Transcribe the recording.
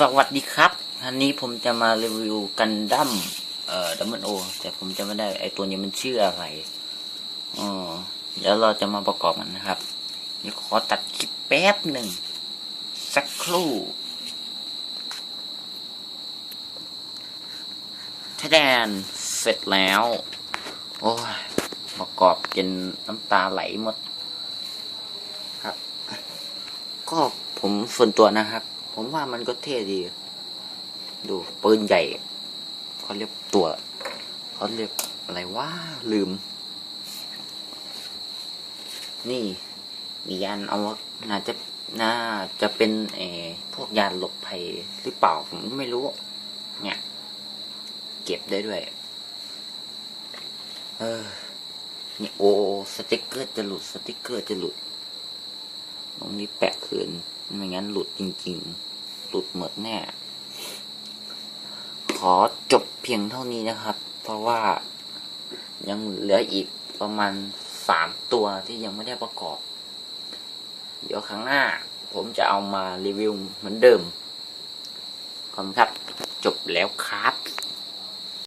สวัสดีครับอันนี้ผมจะมารีวิวกันดั้มเอ่อดัมเบิลโอ แต่ผมจะไม่ได้ไอตัวนี้มันชื่ออะไรอ๋อเดี๋ยวเราจะมาประกอบกันนะครับเดี๋ยวขอตัดคลิปแป๊บหนึ่ง สักครู่ทแดนเสร็จแล้ว โอ้ยประกอบจนน้ำตาไหลหมด ครับ ก็ผมส่วนตัวนะครับ ผมว่ามันก็เท่ดี ดูปืนใหญ่เขาเรียกตัวเขาเรียกอะไรว่าลืม นี่มียานเอาวะน่าจะน่าจะเป็นเอพวกยานหลบภัยหรือเปล่า ผมไม่รู้ เนี่ย เก็บได้ด้วย เออนี่โอสติกเกอร์จะหลุดสติกเกอร์จะหลุด ตรงนี้แปะคืน ไม่งั้นหลุดจริง ๆ หลุดหมดแน่ ขอจบเพียงเท่านี้นะครับ เพราะว่ายังเหลืออีกประมาณสามตัวที่ยังไม่ได้ประกอบ เดี๋ยวครั้งหน้า ผมจะเอามารีวิวเหมือนเดิมขอบคุณครับ จบแล้วครับ